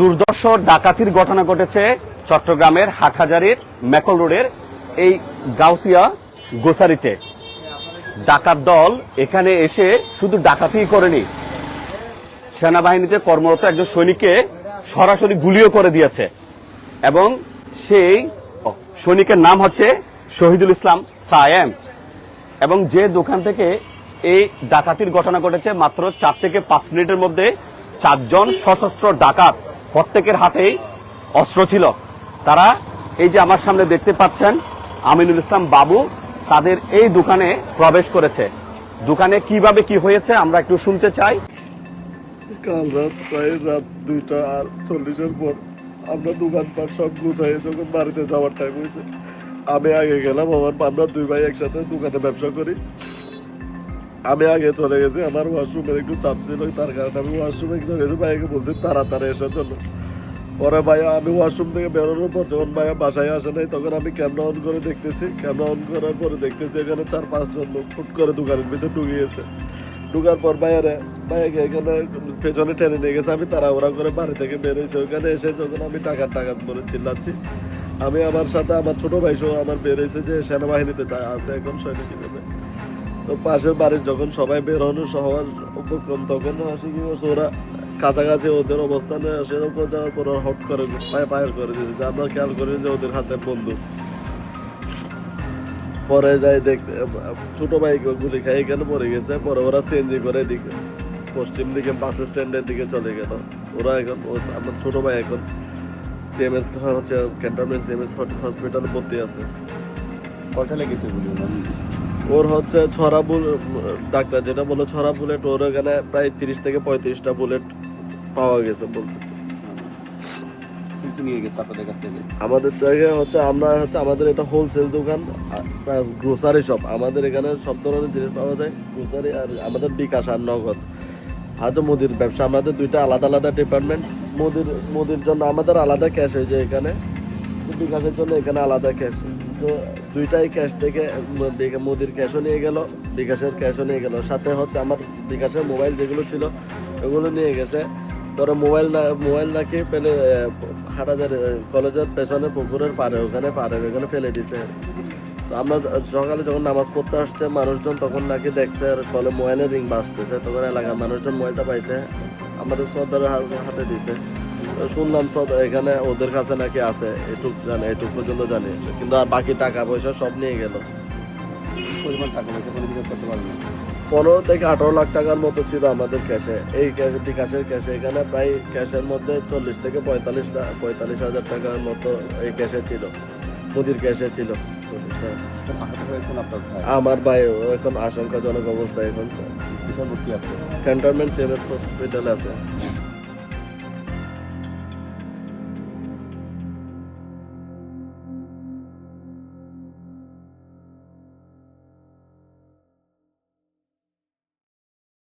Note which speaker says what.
Speaker 1: দুর্দর্শ ডাকাতির ঘটনা ঘটেছে চট্টগ্রামের হাটহাজারির মেকল রোডের এই গাউসিয়া গোসারিতে। ডাকাত দল এখানে এসে শুধু ডাকাতিই করেনি, সেনাবাহিনীতে কর্মরত একজন সৈনিককে সরাসরি গুলিও করে দিয়েছে এবং সেই সৈনিকের নাম হচ্ছে শহীদুল ইসলাম সায়েম এবং যে দোকান থেকে এই ডাকাতির ঘটনা ঘটেছে মাত্র চার থেকে পাঁচ মিনিটের মধ্যে চারজন সশস্ত্র ডাকাত প্রত্যেকের হাতেই অস্ত্র ছিল। তারা এই যে আমার সামনে দেখতে পাচ্ছেন, আমিনুল ইসলাম বাবু তাদের এই দোকানে প্রবেশ করেছে। দোকানে কীভাবে কি হয়েছে আমরা একটু শুনতে চাই।
Speaker 2: কাল রাত প্রায় রাত দুইটা আর চল্লিশের পর আমরা দোকানপাট সব গুছাই যখন বাড়িতে যাওয়ার টাইম হয়েছে, আমি আগে গেলাম আমার আমরা দুই ভাই একসাথে দোকানে ব্যবসা করি। আমি আগে চলে গেছি, আমার ওয়াশরুমের একটু চাপ ছিল, তার কারণে আমি ওয়াশরুমে চলে গেছি। ভাইয়াকে বলছি তাড়াতাড়ি আসার জন্য। পরে ভাইয়া আমি ওয়াশরুম থেকে বেরোনোর পর যখন ভাইয়া বাসায় আসে নাই, তখন আমি ক্যামেরা অন করে দেখতেছি। ক্যামেরা অন করার পরে দেখতেছি এখানে চার পাঁচজন লোক ফুট করে দোকানের ভিতরে ঢুকে গেছে ঢুকার পর বাইরে বাইরে এখানে পেছনে টেনে নিয়ে গেছে। আমি তাড়াহুড়া করে বাড়ি থেকে বেরোইছি ওখানে এসে যখন আমি টাকা টাকা বলে চিল্লাচ্ছি, আমি আমার সাথে আমার ছোট ভাই সহ আমার বেরোইছে যে সেনাবাহিনীতে আছে এখন সৈনিক হিসেবে। তো পাশের বাড়ির যখন সবাই বেরোনো সবার উপক্রম, তখন আসে কি ওরা কাছাকাছি ওদের অবস্থানে আসে ওপর যাওয়ার পর ওরা হট করে পায়ে পায়ের করে দিয়েছে যে আমরা খেয়াল করি যে ওদের হাতে বন্দুক। পরে যাই দেখতে ছোট ভাই গুলি খাই এখানে পড়ে গেছে, পরে ওরা সিএনজি করে এদিকে, পশ্চিম দিকে, বাস স্ট্যান্ডের দিকে চলে গেল। ওরা এখন, ও- আমার ছোট ভাই এখন সিএমএস হচ্ছে ক্যান্টনমেন্ট সিএমএস হসপিটালে ভর্তি আছে।
Speaker 1: কয়টা লেগেছে গুলি?
Speaker 2: ওর হচ্ছে ছড়া বুল ডাক্তার যেটা বলে ছড়া বুলেট ওর এখানে প্রায় তিরিশ থেকে পঁয়ত্রিশটা বুলেট পাওয়া গেছে বলতেছে। আমাদের থেকে হচ্ছে আমরা হচ্ছে আমাদের এটা হোলসেল দোকান গ্রোসারি শপ আমাদের এখানে সব ধরনের জিনিস পাওয়া যায় গ্রোসারি আর আমাদের বিকাশ আর নগদ। হয়তো মুদির ব্যবসা আমাদের দুইটা আলাদা আলাদা ডিপার্টমেন্ট মুদির মুদির জন্য আমাদের আলাদা ক্যাশ হয়ে যায় এখানে বিকাশের জন্য এখানে আলাদা ক্যাশ তো দুইটাই ক্যাশ থেকে বিকা- ক্যাশও নিয়ে গেল, বিকাশের ক্যাশও নিয়ে গেল। সাথে হচ্ছে আমার বিকাশের মোবাইল যেগুলো ছিল, ওগুলো নিয়ে গেছে। ধরো মোবাইল না মোবাইল নাকি পেলে হাটাজার কলেজের পেছনে পুকুরের পারে ওখানে পারে ওখানে ফেলে দিছে। তো আমরা সকালে যখন নামাজ পড়তে আসছে, মানুষজন তখন নাকি দেখছে, আর কলে মোবাইলের রিং বাজতেছে। তখন এলাকার মানুষজন মোবাইলটা পাইছে, আমাদের সর্দারের হাতে দিছে। শুনলাম এখানে ওদের কাছে নাকি আছে এটুক জানে এটুক পর্যন্ত জানি। কিন্তু আর বাকি টাকা পয়সা সব নিয়ে গেল।
Speaker 1: পরিমাণ টাকা পয়সা কোনো কিছু করতে পারবেন
Speaker 2: পনেরো থেকে আঠারো লাখ টাকার মতো ছিল আমাদের ক্যাশে। এই ক্যাশ বিকাশের ক্যাশে। এখানে প্রায় ক্যাশের মধ্যে চল্লিশ থেকে পঁয়তাল্লিশ পঁয়তাল্লিশ হাজার টাকার মতো এই ক্যাশে ছিল। মুদির ক্যাশে ছিল। আমার ভাই ও এখন আশঙ্কাজনক অবস্থায় এখন। ক্যান্টনমেন্ট সিএমএস হসপিটালে আছে।